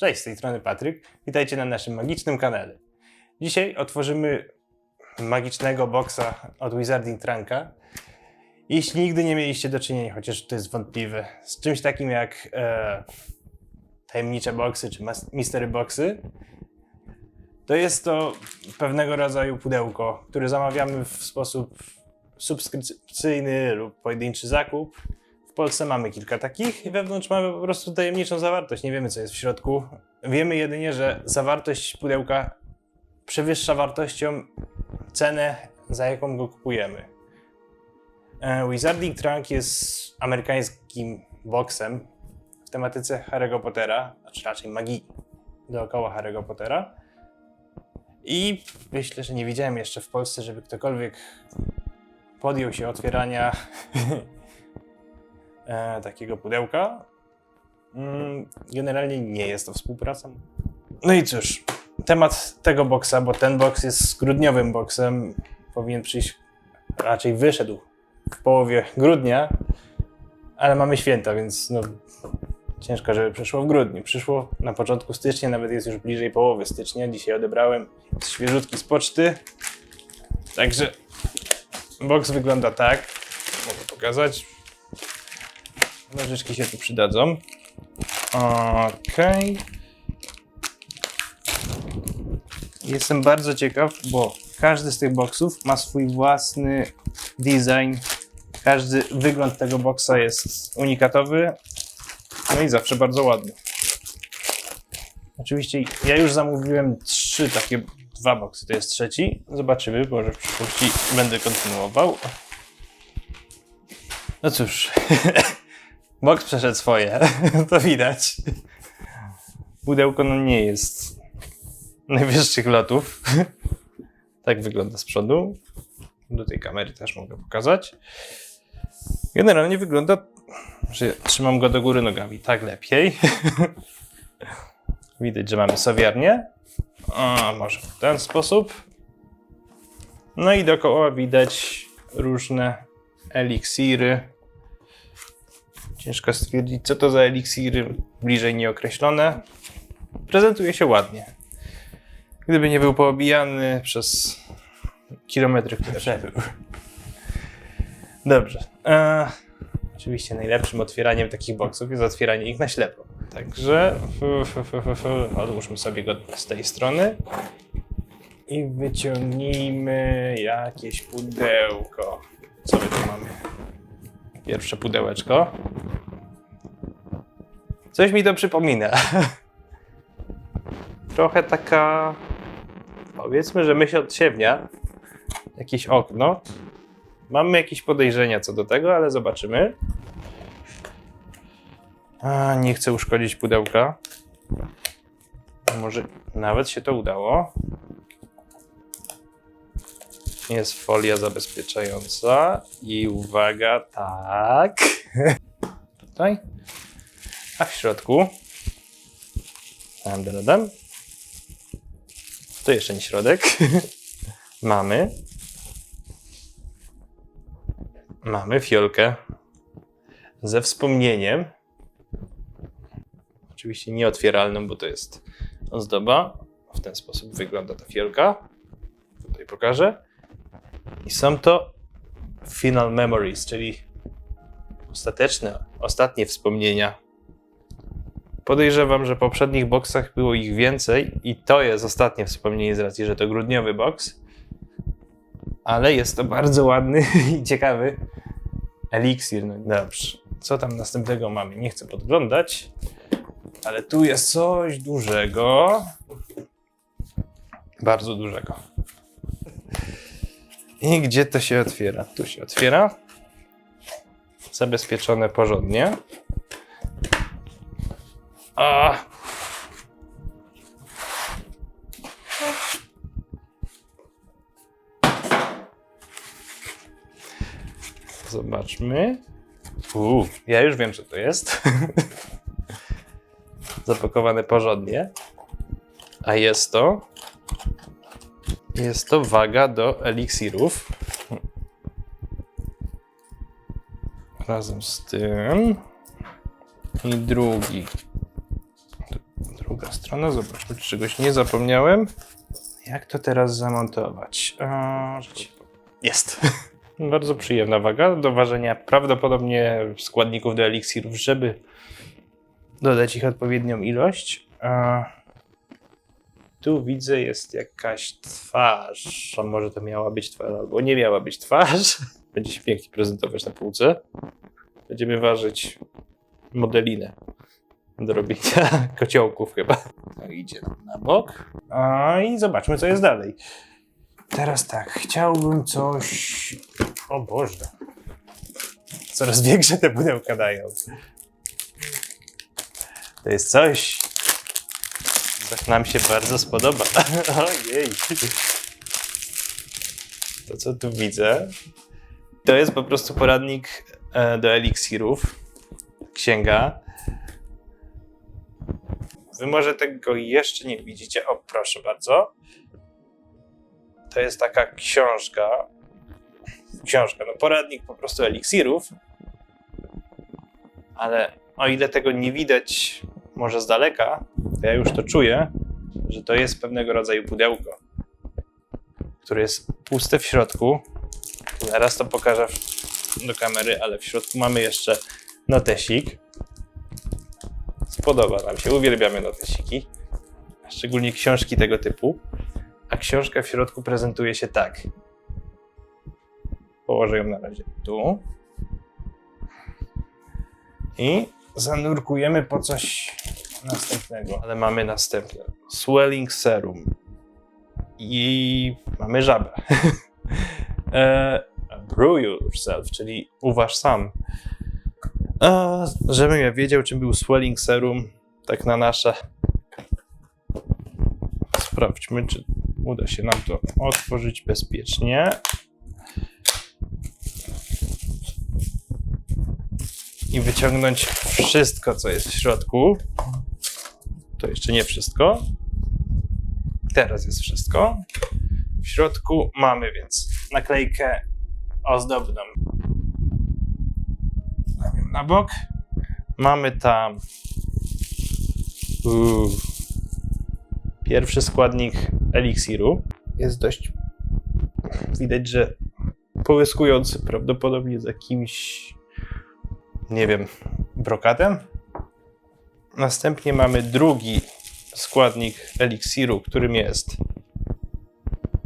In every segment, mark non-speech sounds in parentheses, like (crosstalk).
Cześć, z tej strony Patryk. Witajcie na naszym magicznym kanale. Dzisiaj otworzymy magicznego boksa od Wizarding Trunka. Jeśli nigdy nie mieliście do czynienia, chociaż to jest wątpliwe, z czymś takim jak e, tajemnicze boksy czy mystery boxy, to jest to pewnego rodzaju pudełko, które zamawiamy w sposób subskrypcyjny lub pojedynczy zakup. Polsce mamy kilka takich i wewnątrz mamy po prostu tajemniczą zawartość. Nie wiemy, co jest w środku. Wiemy jedynie, że zawartość pudełka przewyższa wartością cenę, za jaką go kupujemy. E, Wizarding Trunk jest amerykańskim boksem w tematyce Harry'ego Pottera, znaczy raczej magii dookoła Harry'ego Pottera. I myślę, że nie widziałem jeszcze w Polsce, żeby ktokolwiek podjął się otwierania (laughs) e, takiego pudełka. Mm, Generalnie nie jest to współpraca. No i cóż, temat tego boksa, bo ten boks jest grudniowym boksem, powinien przyjść, raczej wyszedł w połowie grudnia, ale mamy święta, więc no, ciężko, żeby przyszło w grudniu. Przyszło na początku stycznia, nawet jest już bliżej połowy stycznia. Dzisiaj odebrałem świeżutki z poczty. Także boks wygląda tak. Mogę pokazać. Nożyczki się tu przydadzą. Okej. Jestem bardzo ciekaw, bo każdy z tych boksów ma swój własny design. Każdy wygląd tego boksa jest unikatowy. No i zawsze bardzo ładny. Oczywiście ja już zamówiłem trzy takie, dwa boksy, to jest trzeci. Zobaczymy, może w przyszłości będę kontynuował. No cóż, (laughs) boks przeszedł swoje, (laughs) to widać. Pudełko no nie jest najwyższych lotów. (laughs) tak wygląda z przodu. Do tej kamery też mogę pokazać. Generalnie wygląda, że trzymam go do góry nogami, tak lepiej. (laughs) Widać, że mamy sowiarnię. A może w ten sposób. No i dookoła widać różne eliksiry. Ciężko stwierdzić, co to za eliksiry, bliżej nieokreślone. Prezentuje się ładnie. Gdyby nie był poobijany przez kilometry, które przebył. Dobrze. E, oczywiście najlepszym otwieraniem takich boksów jest otwieranie ich na ślepo. Także odłóżmy sobie go z tej strony i wyciągnijmy jakieś pudełko. Co my tu mamy? Pierwsze pudełeczko. Coś mi to przypomina. (laughs) Trochę taka, powiedzmy, że myśl odsiewnia. Jakieś okno. Mamy jakieś podejrzenia co do tego, ale zobaczymy. A, nie chcę uszkodzić pudełka. Może nawet się to udało. Jest folia zabezpieczająca. I uwaga, tak. (laughs) Tutaj. A w środku. Dam, dam, dam. To jeszcze nie środek. (laughs) Mamy. Mamy fiolkę ze wspomnieniem. Oczywiście nieotwieralną, bo to jest ozdoba. W ten sposób wygląda ta fiolka. Tutaj pokażę. I są to final memories, czyli ostateczne, ostatnie wspomnienia. Podejrzewam, że w poprzednich boksach było ich więcej i to jest ostatnie wspomnienie z racji, że to grudniowy boks. Ale jest to bardzo ładny (laughs) i ciekawy eliksir. No dobrze. Co tam następnego mamy? Nie chcę podglądać, ale tu jest coś dużego. Bardzo dużego. I gdzie to się otwiera? Tu się otwiera. Zabezpieczone porządnie. A. Zobaczmy. Uu, ja już wiem, co to jest. (laughs) Zapakowane porządnie. A jest to. Jest to waga do eliksirów. Razem z tym. I drugi. Druga strona. Zobaczmy, czy czegoś nie zapomniałem. Jak to teraz zamontować? Eee, Jest. (laughs) Bardzo przyjemna waga do ważenia prawdopodobnie składników do eliksirów, żeby dodać ich odpowiednią ilość. Tu widzę jest jakaś twarz. A może to miała być twarz, albo nie miała być twarz. (laughs) Będzie się pięknie prezentować na półce. Będziemy ważyć modelinę do robienia (laughs) kociołków chyba. Tak idzie na bok. A i zobaczmy, co jest dalej. Teraz tak, chciałbym coś... O Boże. Coraz większe te pudełka dają. To jest coś, co nam się bardzo spodoba. (laughs) Ojej. To, co tu widzę, to jest po prostu poradnik e, do eliksirów. Księga. Wy może tego jeszcze nie widzicie. O, proszę bardzo. To jest taka książka. Książka, no poradnik po prostu eliksirów. Ale o ile tego nie widać może z daleka, to ja już to czuję, że to jest pewnego rodzaju pudełko, które jest puste w środku. Zaraz to pokażę do kamery, ale w środku mamy jeszcze notesik. Spodoba nam się, uwielbiamy notesiki, szczególnie książki tego typu. A książka w środku prezentuje się tak. Położę ją na razie tu. I zanurkujemy po coś następnego. Ale mamy następne. Swelling serum. I mamy żabę. (laughs) e, brew yourself, czyli uważ sam. A, żebym ja wiedział, czym był swelling serum, tak na nasze. Sprawdźmy, czy uda się nam to otworzyć bezpiecznie. I wyciągnąć wszystko, co jest w środku. To jeszcze nie wszystko. Teraz jest wszystko. W środku mamy więc naklejkę ozdobną. Na bok. Mamy tam pierwszy składnik eliksiru. Jest dość widać, że połyskujący prawdopodobnie z jakimś nie wiem, brokatem. Następnie mamy drugi składnik eliksiru, którym jest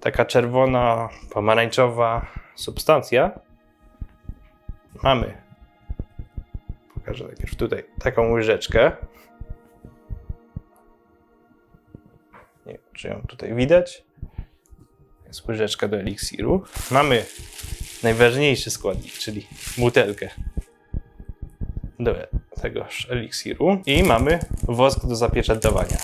taka czerwona, pomarańczowa substancja. Mamy, pokażę najpierw tutaj, taką łyżeczkę. Nie wiem, czy ją tutaj widać. Jest łyżeczka do eliksiru. Mamy najważniejszy składnik, czyli butelkę do tegoż eliksiru i mamy wosk do zapieczętowania.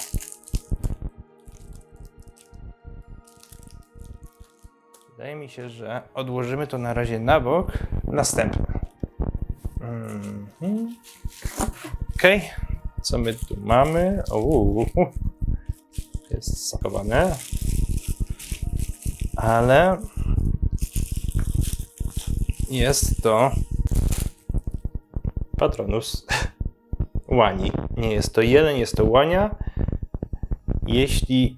Wydaje mi się, że odłożymy to na razie na bok. Następne. Mhm. Ok, co my tu mamy? Uuu, jest zapakowane. Ale jest to Patronus (laughs) łani. Nie jest to jeleń, jest to łania. Jeśli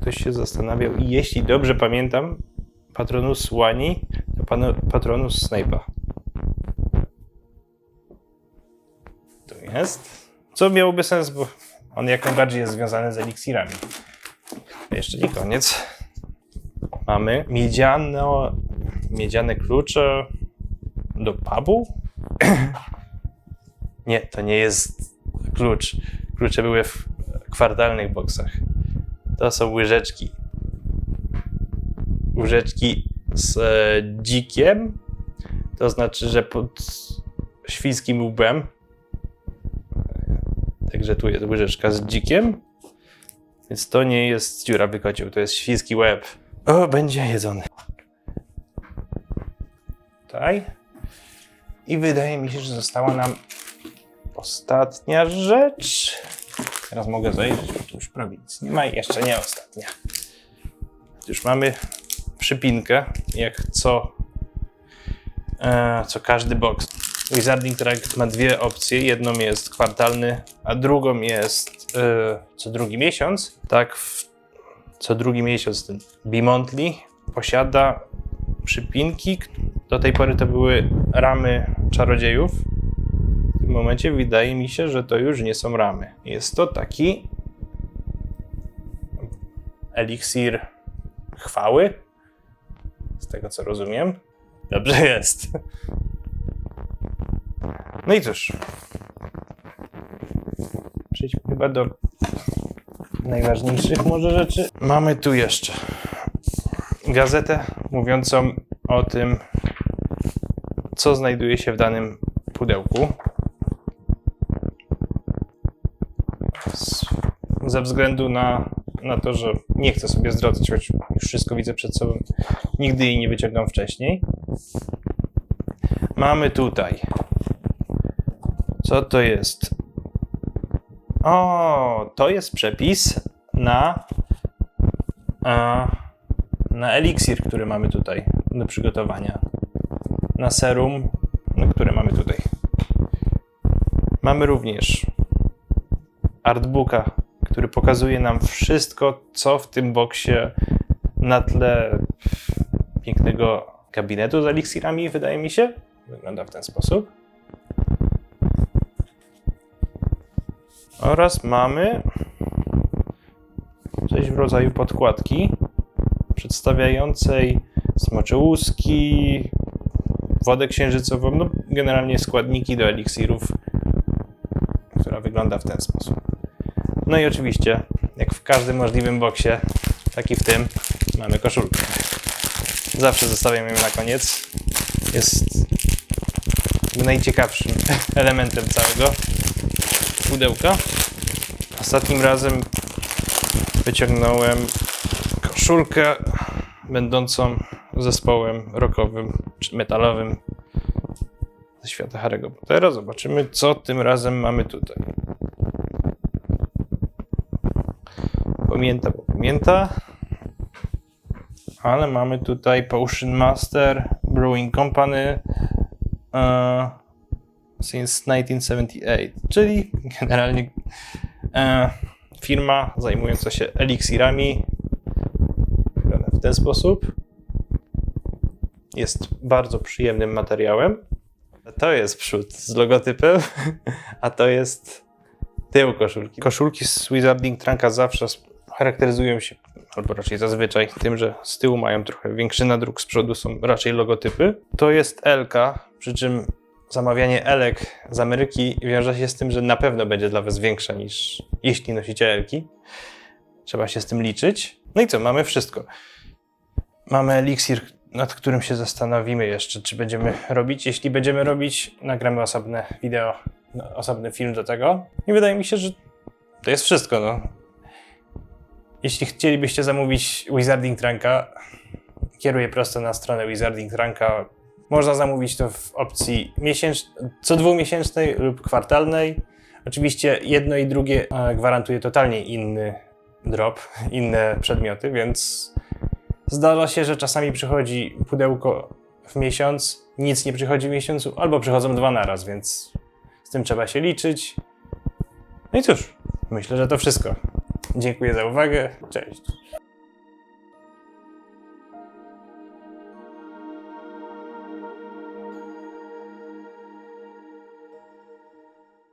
ktoś się zastanawiał, i jeśli dobrze pamiętam, Patronus łani to pano- Patronus Snape'a. Tu jest. Co miałoby sens, bo on jak najbardziej jest związany z eliksirami. Jeszcze nie koniec. Mamy miedziano, miedziane klucze do pubu? (clears throat) nie, to nie jest klucz. Klucze były w kwartalnych boksach. To są łyżeczki. Łyżeczki z e, dzikiem. To znaczy, że pod świńskim łbem. Także tu jest łyżeczka z dzikiem. Więc to nie jest dziurawy kocioł, to jest świński łeb. O, będzie jedzony. Tutaj. I wydaje mi się, że została nam ostatnia rzecz. Teraz mogę zajrzeć, bo tu już prawie nic nie ma i jeszcze nie ostatnia. Już mamy przypinkę, jak co, e, co każdy box. Wizarding Track ma dwie opcje. Jedną jest kwartalny, a drugą jest e, co drugi miesiąc. Tak, w, co drugi miesiąc ten Bimonthly posiada przypinki. Do tej pory to były ramy czarodziejów. W tym momencie wydaje mi się, że to już nie są ramy. Jest to taki eliksir chwały, z tego co rozumiem. Dobrze jest. No i cóż. Przejdźmy chyba do najważniejszych może rzeczy. Mamy tu jeszcze gazetę mówiącą o tym, co znajduje się w danym pudełku. Ze względu na, na to, że nie chcę sobie zdradzać, choć już wszystko widzę przed sobą, nigdy jej nie wyciągam wcześniej. Mamy tutaj. Co to jest? O, to jest przepis na, a, na eliksir, który mamy tutaj do przygotowania. Na serum, które mamy tutaj. Mamy również artbooka, który pokazuje nam wszystko, co w tym boksie na tle pięknego gabinetu z eliksirami, wydaje mi się. Wygląda w ten sposób. Oraz mamy coś w rodzaju podkładki przedstawiającej smocze łuski, wodę księżycową, no generalnie składniki do eliksirów, która wygląda w ten sposób. No i oczywiście, jak w każdym możliwym boksie, tak i w tym, mamy koszulkę. Zawsze zostawiam ją na koniec. Jest najciekawszym (laughs) elementem całego pudełka. Ostatnim razem wyciągnąłem koszulkę będącą zespołem rockowym metalowym ze świata Harry'ego Pottera. Zobaczymy, co tym razem mamy tutaj. Pamięta, bo pamięta. Ale mamy tutaj Potion Master Brewing Company uh, since 1978, czyli generalnie e, firma zajmująca się eliksirami. W ten sposób. Jest bardzo przyjemnym materiałem. To jest przód z logotypem, (laughs) a to jest tył koszulki. Koszulki z Wizarding Trunka zawsze charakteryzują się, albo raczej zazwyczaj, tym, że z tyłu mają trochę większy nadruk, z przodu są raczej logotypy. To jest Elka, przy czym zamawianie Elek z Ameryki wiąże się z tym, że na pewno będzie dla Was większa niż jeśli nosicie Elki. Trzeba się z tym liczyć. No i co, mamy wszystko. Mamy eliksir, nad którym się zastanowimy jeszcze, czy będziemy robić. Jeśli będziemy robić, nagramy osobne wideo, no, osobny film do tego. I wydaje mi się, że to jest wszystko. No. Jeśli chcielibyście zamówić Wizarding Trunka, kieruję prosto na stronę Wizarding Trunka. Można zamówić to w opcji miesięcz... co dwumiesięcznej lub kwartalnej. Oczywiście jedno i drugie e, gwarantuje totalnie inny drop, inne przedmioty, więc zdarza się, że czasami przychodzi pudełko w miesiąc, nic nie przychodzi w miesiącu, albo przychodzą dwa naraz, więc z tym trzeba się liczyć. No i cóż, myślę, że to wszystko. Dziękuję za uwagę. Cześć.